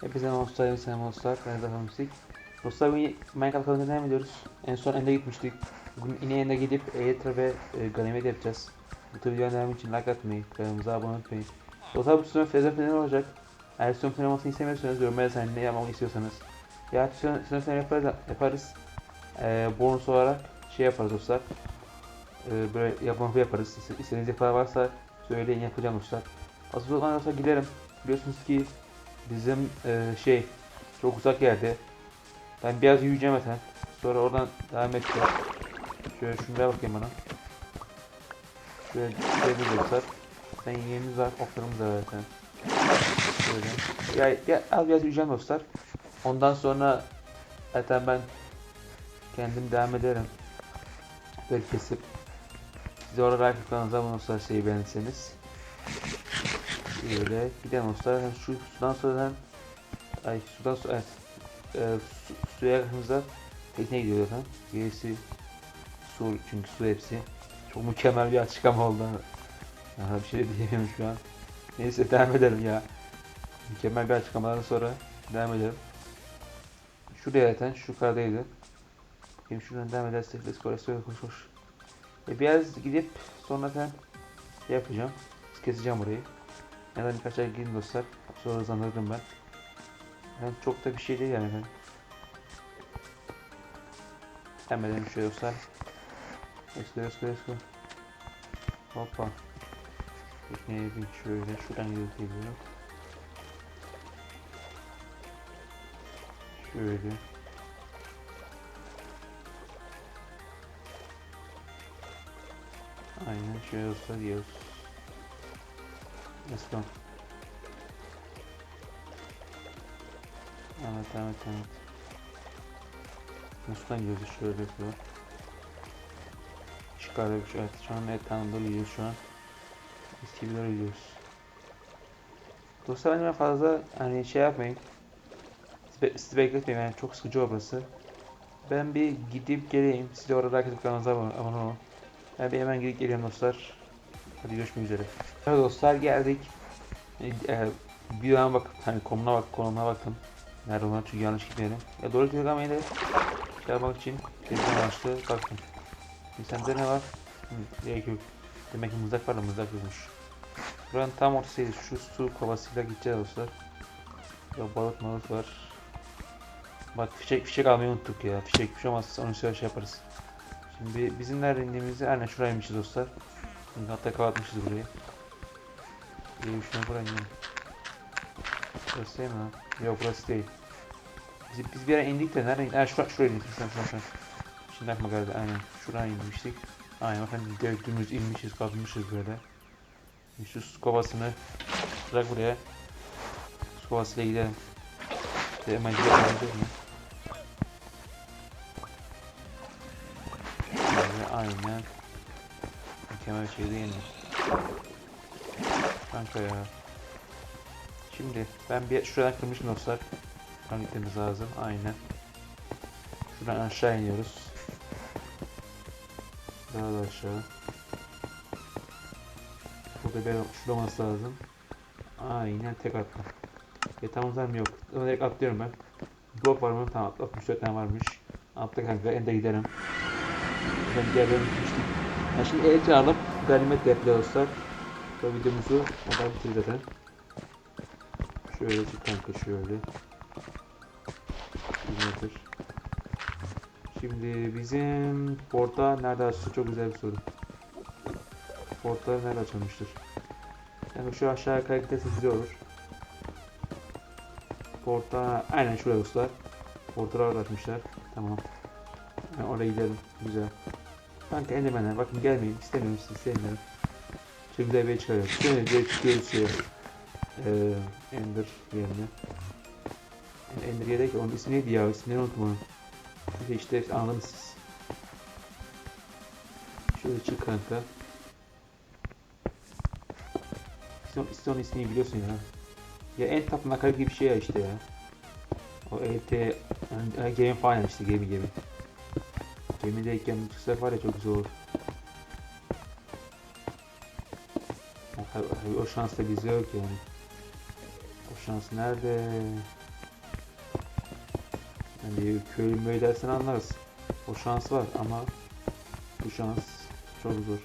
Hepinize dostlar, selam dostlar. Ben Zafer Müzik. Dostlar bugün Minecraft kanalına devam ediyoruz. En son Ende gitmiştik. Bugün yine Ende gidip Elytra ve e, Ganimet yapacağız. Bu tür videoların devamı için like atmayı, kanalımıza abone olmayı. Dostlar bu sezon Fezon Fener olacak. Eğer sezon Fener olmasını istemiyorsanız yorumlara yazın ne yapmamı istiyorsanız. Ya sezon sezon Fener yaparız. yaparız. E, bonus olarak şey yaparız dostlar. E, böyle yapma yaparız. İste- İstediğiniz yapılar varsa söyleyin yapacağım dostlar. Asıl zaman dostlar gidelim. Biliyorsunuz ki bizim e, şey çok uzak yerde. Ben biraz yürüyeceğim zaten. Sonra oradan devam edeceğim. Şöyle şunlara bakayım bana. Şöyle bir dostlar. Sen yeğenimiz var, oklarımız var zaten. Şöyle. Ya, ya az biraz yürüyeceğim dostlar. Ondan sonra zaten ben kendim devam ederim. Böyle kesip size orada like tıklanınız ama dostlar şeyi beğenirseniz. Böyle gidelim dostlar. Yani şu sudan sonra ay sudan sonra evet. Ee, su, suya yakınımızda tekne gidiyor zaten. Gerisi su çünkü su hepsi. Çok mükemmel bir açıklama oldu. Aha, bir şey diyemiyorum şu an. Neyse devam edelim ya. Mükemmel bir açıklamadan sonra devam edelim. Şuraya zaten şu yukarıdaydı. Bakayım şuradan devam edersek let's go let's go koş koş. E, biraz gidip sonra ben şey yapacağım. Keseceğim burayı. Neden birkaç ay gidin dostlar. Sonra hızlandırırım ben. Ben çok da bir şey değil yani ben. Hemen edelim şöyle dostlar. Go let's go. Hoppa. Tekneye bin şöyle şuradan gidiyoruz geliyorum. Şöyle. Aynen şöyle dostlar gidiyoruz. Let's go. Evet evet evet. Mustan gidiyoruz şöyle yapıyor. Çıkarıyor şu evet şu an doğru gidiyoruz şu an. Eski bir doğru gidiyoruz. Dostlar bence fazla hani şey yapmayın. Sizi, sizi bekletmeyin yani çok sıkıcı orası. Ben bir gidip geleyim. Siz de orada like kanalınıza abone olun. Ben bir hemen gidip geliyorum dostlar. Hadi görüşmek üzere. Evet dostlar geldik. Ee, bir daha bak hani konumuna bak konumuna baktım. Nerede olan çünkü yanlış gitmeyelim. Ya doğru yine de şey için tezgah amaçlı baktım. Şimdi sende ne var? Hı, gerek yok. Demek ki mızrak var da mızrak yokmuş. Buranın tam ortasıydı. Şu su kovasıyla gideceğiz dostlar. Ya balık malık var. Bak fişek fişek almayı unuttuk ya. Fişek bir şey olmazsa onu şey yaparız. Şimdi bizim nerede indiğimizi aynen şuraymışız dostlar. Şimdi hatta kapatmışız burayı. İyi şuna buraya inelim. Burası değil mi lan? Yok burası değil. Biz, biz bir yere indik de nereye indik? Ha şura, şuraya indik. Şuraya, şuraya, şuraya. Şimdi aklıma geldi aynen. Şuraya inmiştik. Aynen bakın direkt dümdüz inmişiz kalkmışız böyle. Şu su kovasını bırak buraya. Su kovasıyla gidelim. İşte hemen gidelim. Böyle aynen. Mükemmel bir şey değil mi? Kanka ya. Şimdi ben bir şuradan kırmışım dostlar. Şuradan gitmemiz lazım. Aynen. Şuradan aşağı iniyoruz. Daha da aşağı. Burada bir şurada olması lazım. Aynen tek atla. Yatağımızdan mı yok? Ama direkt atlıyorum ben. Blok var mı? Tamam 64 tane varmış. Atla kanka ende gidelim. Ben diğer bölüm gitmiştik. Ha şimdi elektriği alıp ganimet dostlar. Bu videomuzu kadar bitir zaten. Şöyle çık kanka şöyle. Bilmedir. Şimdi bizim porta nerede açtı çok güzel bir soru. Portlar nerede açılmıştır? Yani şu aşağı gidersek güzel olur. Porta aynen şuraya dostlar. Portalar açmışlar. Tamam. Yani oraya gidelim. Güzel. Kanka endermenler bakın gelmeyin. İstemiyorum sizi istemiyorum. Çok güzel bir çıkarıyor. Şöyle direkt çıkıyoruz şeye. Ee, Ender yerine. Yani Ender yedek onun ismi neydi ya? İsmini unuttum onu. Neyse işte anladınız. Şöyle çık kanka. İşte, işte ismini biliyorsun ya. Ya en tatlı nakarat gibi bir şey ya işte ya. O ET, yani, game falan işte gemi gemi. Gemideyken çıksak var ya çok tabii o şans da bizde yok yani. O şans nerede? Yani köylü möy dersen anlarız. O şans var ama bu şans çok zor.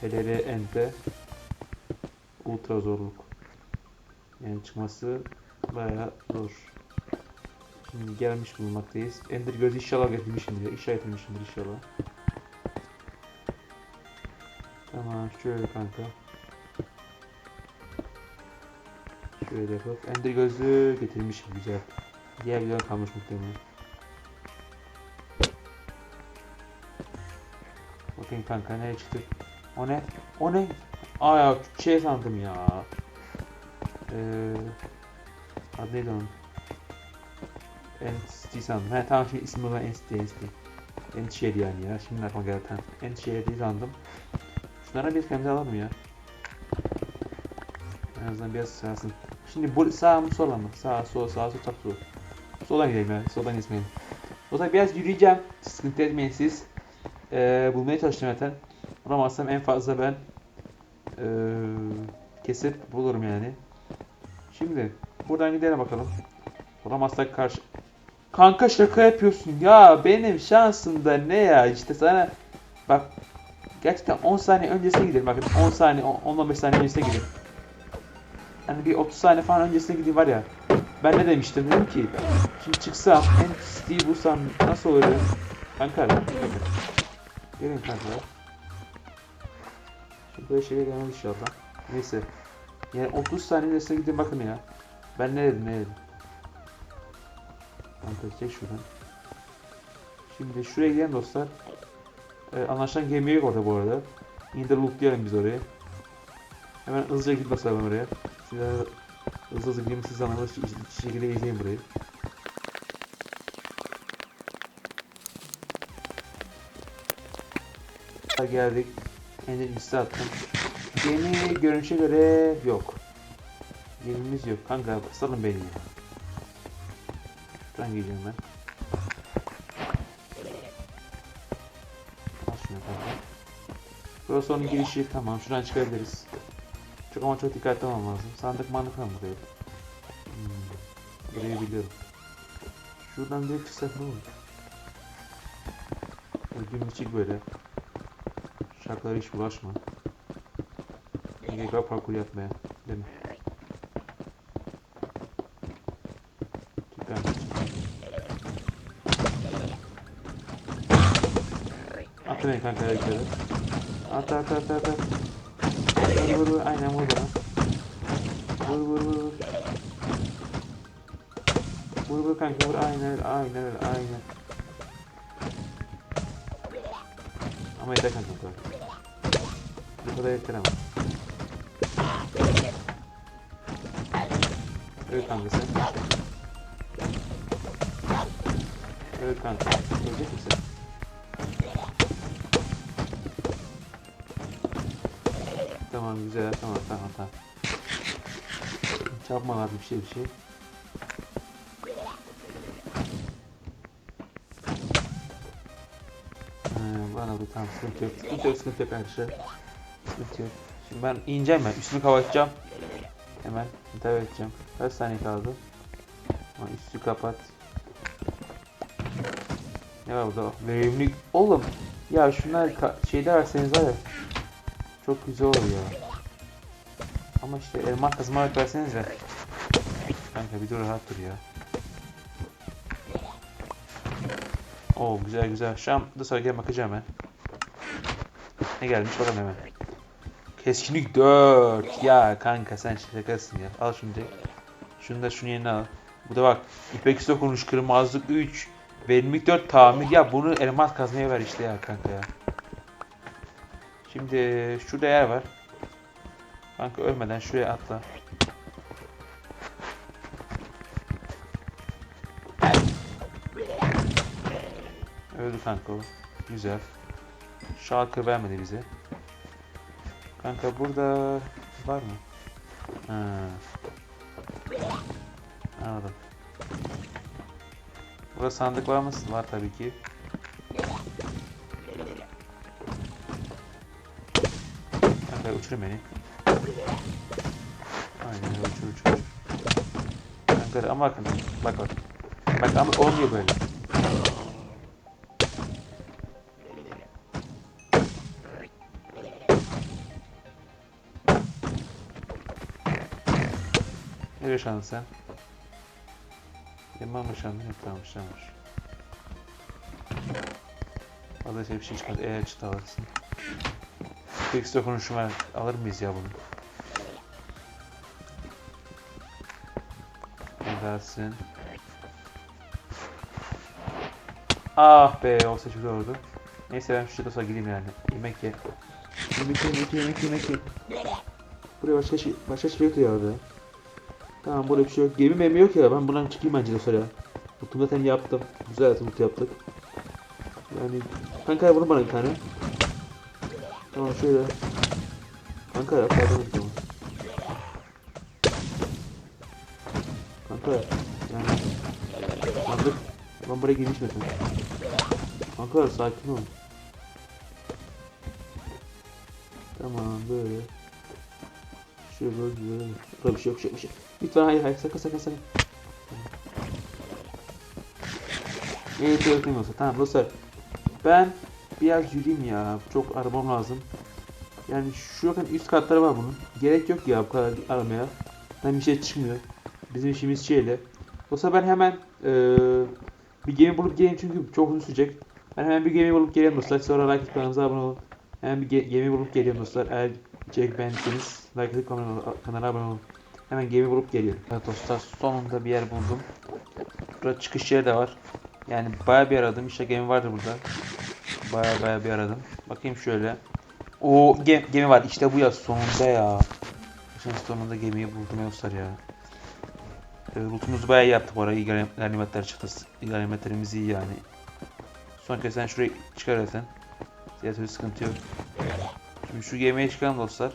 Hele hele ente ultra zorluk. Yani çıkması bayağı zor. Gelmiş bulunmaktayız. Ender göz inşallah getirmişimdir. İnşallah getirmişimdir inşallah. Tamam şöyle kanka. Şöyle yapıp Ender gözü getirmişim güzel. Diğer videodan kalmış muhtemelen. Bakayım kanka nereye çıktı? O ne? O ne? Aa ya şey sandım ya. Ee, adı neydi onun? Entity sandım. He tamam şimdi ismi olan Entity Entity. Entity yani ya. Şimdi aklıma geldi tamam. Entity değil sandım. Şunlara bir kendimize alalım ya. En azından biraz sığasın. Şimdi bu sağ mı sola mı? Sağ sol sağ sol sağ sol. Soldan gidelim ya. Soldan gitmeyelim. O zaman biraz yürüyeceğim. Sıkıntı etmeyin siz. Ee, bulmaya çalıştım zaten. Bulamazsam en fazla ben ee, kesip bulurum yani. Şimdi buradan gidelim bakalım. Bulamazsak karşı... Kanka şaka yapıyorsun ya benim şansım da ne ya işte sana bak gerçekten 10 saniye öncesine gidelim bakın 10 saniye 10-15 saniye öncesine gidelim. Hani bir 30 saniye falan öncesine gideyim var ya. Ben ne demiştim dedim ki şimdi çıksam en Steve'i bulsam nasıl olur. Kanka. Gelin kanka. Şimdi böyle şeyler gelmez inşallah. Neyse. Yani 30 saniye öncesine gideyim bakın ya. Ben ne dedim ne dedim. Kanka çek şuradan. Şimdi şuraya gidelim dostlar. Ee, anlaşılan gemi yok orada bu arada. De lootlayalım biz orayı. Hemen hızlıca gidip basalım oraya. Size hızlı hızlı gideyim siz anlamda şekilde izleyin burayı. Geldik. Endil liste attım. Gemi görünüşe göre yok. Gemimiz yok. Kanka salın beni ya. Gideceğim ben. Al şunu kanka. Burası onun girişi tamam. Şuradan çıkabiliriz. Çok ama çok dikkatli olmam lazım. Sandık mandık var buraya? Hmm. Burayı biliyorum. Şuradan direkt çıksak ne olur? Ödüğümüz çık böyle. Şarkılara hiç bulaşma. Gerek var parkur yapmaya. Değil mi? Beni kanka hareketleri. At at at at at. Vur vur vur aynen vur bana. Vur vur vur vur. Vur vur kanka vur aynen öyle aynen öyle aynen. Ama yeter kanka bu kadar. Bu kadar yeter ama. Öl kanka sen. Öl kanka. Ölecek misin? Tamam güzel tamam tamam tamam. Çarpma lazım bir şey bir şey. Ee, bana bu tamam sıkıntı yok. Sıkıntı yok sıkıntı yok arkadaşlar. Sıkıntı yok. Şimdi ben ineceğim ben. Üstümü kapatacağım. Hemen intihar edeceğim. Kaç saniye kaldı? Ama üstü kapat. Ne var burada? Verimlilik. Oğlum. Ya şunlar şeyde verseniz var ya. Çok güzel olur ya. Ama işte elmas kazma verseniz ya. Kanka bir dur rahat dur ya. Oo güzel güzel. Şu an da sonra bakacağım ben. Ne gelmiş bakalım hemen. Keskinlik 4. Ya kanka sen şakasın ya. Al şunu direkt. Şunu da şunu yerine al. Bu da bak. İpek dokunuş kırmazlık 3. Verimlilik 4 tamir. Ya bunu elmas kazmaya ver işte ya kanka ya. Şimdi şurada yer var. Kanka ölmeden şuraya atla. Öldü kanka o. Güzel. Şarkı vermedi bize. Kanka burada var mı? Ha. Anladım. Burada sandık var mı? Var tabii ki. Kanka uçur beni. Aynen uçur uçur. Kanka ama bakın bak bak. Bak ama olmuyor böyle. Ne yaşandın sen? Yaman mı yaşandın? Yok tamam yaşanmış. Vallahi şey bir şey çıkmaz. Eğer çıta alırsın. Tek dokunuşuma alır mıyız ya bunu? Ne dersin? Ah be o seçili oldu. Neyse ben şu çıtasa gideyim yani. Yemek ye. Yemek ye, yemek ye, yemek ye, yemek ye. Buraya başka şey, başka şey yok ya orada. Tamam burada bir şey yok. Gemi memi yok ya. Ben buradan çıkayım bence dostlar ya. Kutumu zaten yaptım. Güzel kutu yaptık. Yani kanka vurun bana bir tane. Tamam şöyle. Kanka ya pardon zaman. Kanka yani Kanka ben buraya girmiş mesela. Kanka sakin ol. Tamam böyle. Şöyle böyle bir şey yok, şey yok, şey. Lütfen hayır hayır sakın sakın sakın. Evet evet olsa tamam dostlar. Ben biraz yürüyeyim ya. Çok arabam lazım. Yani şu bakın üst katları var bunun. Gerek yok ya bu kadar aramaya. Hem bir şey çıkmıyor. Bizim işimiz şeyle. Dostlar ben hemen eee, bir gemi bulup geleyim çünkü çok uzun sürecek. Ben hemen bir gemi bulup geleyim dostlar. Sonra like kanalımıza abone olun. Hemen bir ge- gemi bulup geliyorum dostlar. Eğer içerik beğendiyseniz like kanala abone olun. Hemen gemi bulup geliyorum. Evet dostlar sonunda bir yer buldum. Burada çıkış yeri de var. Yani bayağı bir aradım. İşte gemi vardı burada. Bayağı bayağı bir aradım. Bakayım şöyle. O gemi, gemi var. İşte bu ya sonunda ya. Şimdi sonunda gemiyi buldum dostlar ya. E, rootumuzu bayağı iyi yaptık bu arada. İyi ganimet- ganimetler çıktı. İyi iyi yani. Son kez sen şurayı çıkar zaten. Diğer sıkıntı yok. Şimdi şu gemiye çıkalım dostlar.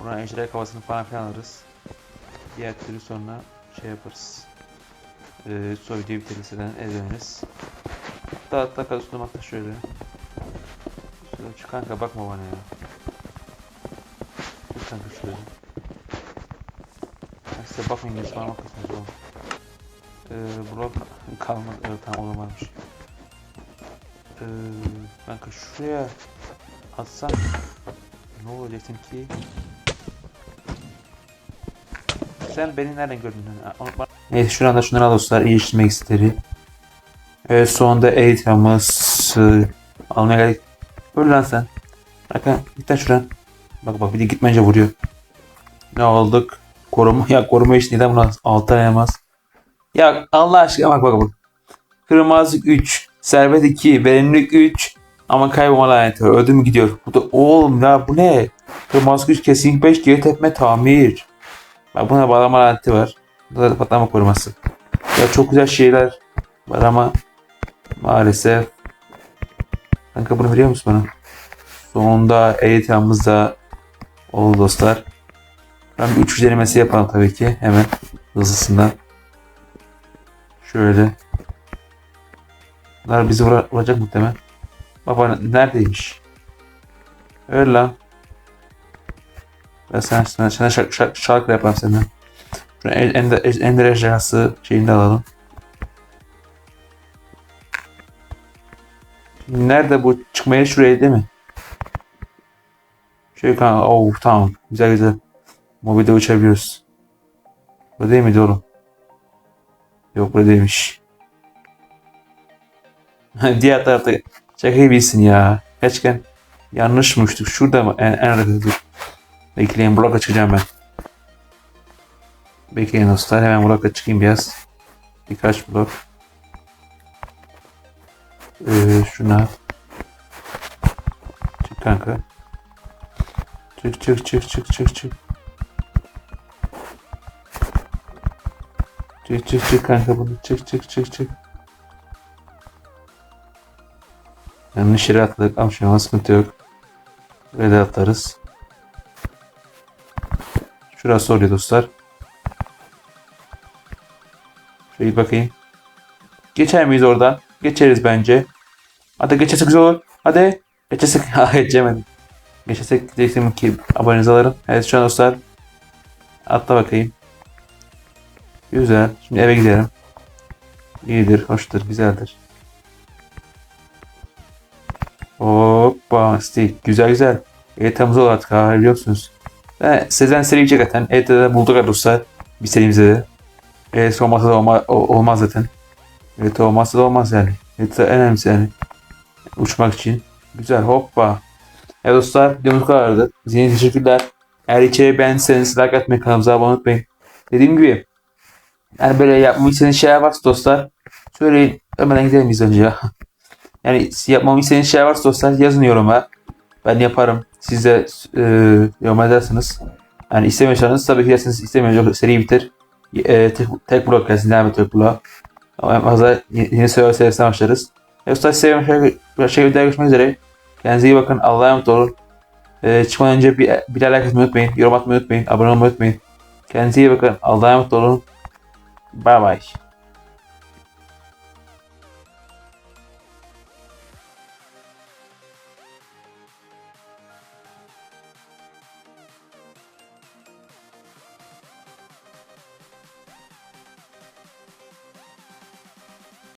Buradan ejderha kafasını falan filan alırız. Diğer türlü sonra şey yaparız. Ee, videoyu bitirirsen eve döneriz. Hatta hatta kalsın şöyle. Şöyle şu kanka bakma bana ya. Dur kanka şöyle. Ben size bakmayın geç bana bakıyorsunuz oğlum. Ee, blok kalmaz. Evet tamam o varmış. Ee, kanka şuraya atsam ne olacaksın ki? Sen beni nereden gördün? Ha, onu bana- Neyse şuradan da şunları al dostlar. İyileştirme iksirleri. Evet sonunda eğitimimiz e, almaya geldik. Öl lan sen. Bakın git lan şuradan. Bak bak bir de gitmence vuruyor. Ne olduk? Koruma ya koruma iş neden buna alttan yemez? Ya Allah aşkına bak bak bak. Kırmızılık 3, servet 2, verimlilik 3 ama kaybolma laneti var. Ödüm gidiyor. Bu da oğlum ya bu ne? Kırmızılık 3 kesinlik 5 geri tepme tamir. Bak buna bağlama laneti var. Burada da patlama koruması. Ya çok güzel şeyler var ama maalesef Kanka bunu biliyor musun bana? Sonunda eğitimimiz da oldu dostlar. Ben bir uçuş denemesi yapalım tabii ki. Hemen hızlısından. Şöyle. Bunlar bizi vura- vuracak muhtemelen. Baba neredeymiş? Öyle lan. Ben sana, sana, sana şarkı, şarkı, şarkı yapalım senden. Ender, Ender Ejderhası şeyini de alalım. Nerede bu çıkmaya şuraya değil mi? Şöyle kanka oh tamam güzel güzel. Mobilde uçabiliyoruz. Bu değil miydi oğlum? Yok bu değilmiş. Diğer tarafta şaka gibisin ya. Gerçekten yanlış mı? Şurada mı? En, en arkada. Bekleyin bloka çıkacağım ben. Bekleyin dostlar hemen bloka çıkayım biraz. Birkaç blok. Ee, şuna. Çık kanka. Çık çık çık çık çık çık. Çık çık çık kanka bunu. Çık çık çık çık. Yanlış yere atladık ama şu an sıkıntı yok. Böyle atlarız. Şurası oluyor dostlar. Şöyle bakayım. Geçer miyiz oradan? Geçeriz bence. Hadi geçersek güzel olur. Hadi. Geçersek. Ha geçemedim. Geçersek diyecektim ki abonenizi alırım. Evet şu an dostlar. Atla bakayım. Güzel. Şimdi eve gidelim. İyidir, hoştur, güzeldir. Hoppa, stick. Güzel güzel. Evet Temmuz olarak ha biliyorsunuz. Ve Sezen seri zaten. Evet de bulduk arkadaşlar. Bir serimize de. Evet olmazsa da olma, olmaz zaten. Evet olmazsa olmaz yani. Evet en önemlisi yani. Uçmak için. Güzel hoppa. Evet dostlar videomuz kadardı. Yine teşekkürler. Eğer içeriği beğendiyseniz like atmayı kanalımıza abone unutmayın. Dediğim gibi yani böyle istediğiniz şeyler varsa dostlar söyleyin. Hemen gidelim biz önce ya. Yani yapmamı istediğiniz şeyler varsa dostlar yazın yoruma. Ben yaparım. Siz de e, yorum edersiniz. Yani istemiyorsanız tabii ki dersiniz istemiyorsanız seri bitir. E, tek, tek blok gelsin devam et tek blok. Ama fazla yeni server serisine başlarız. E, size seviyorum. Başka bir videoda görüşmek üzere. Kendinize iyi bakın. Allah'a emanet olun. E, çıkmadan önce bir, bir like atmayı unutmayın. Yorum atmayı unutmayın. Abone olmayı unutmayın. Kendinize iyi bakın. Allah'a emanet olun. Bye bye.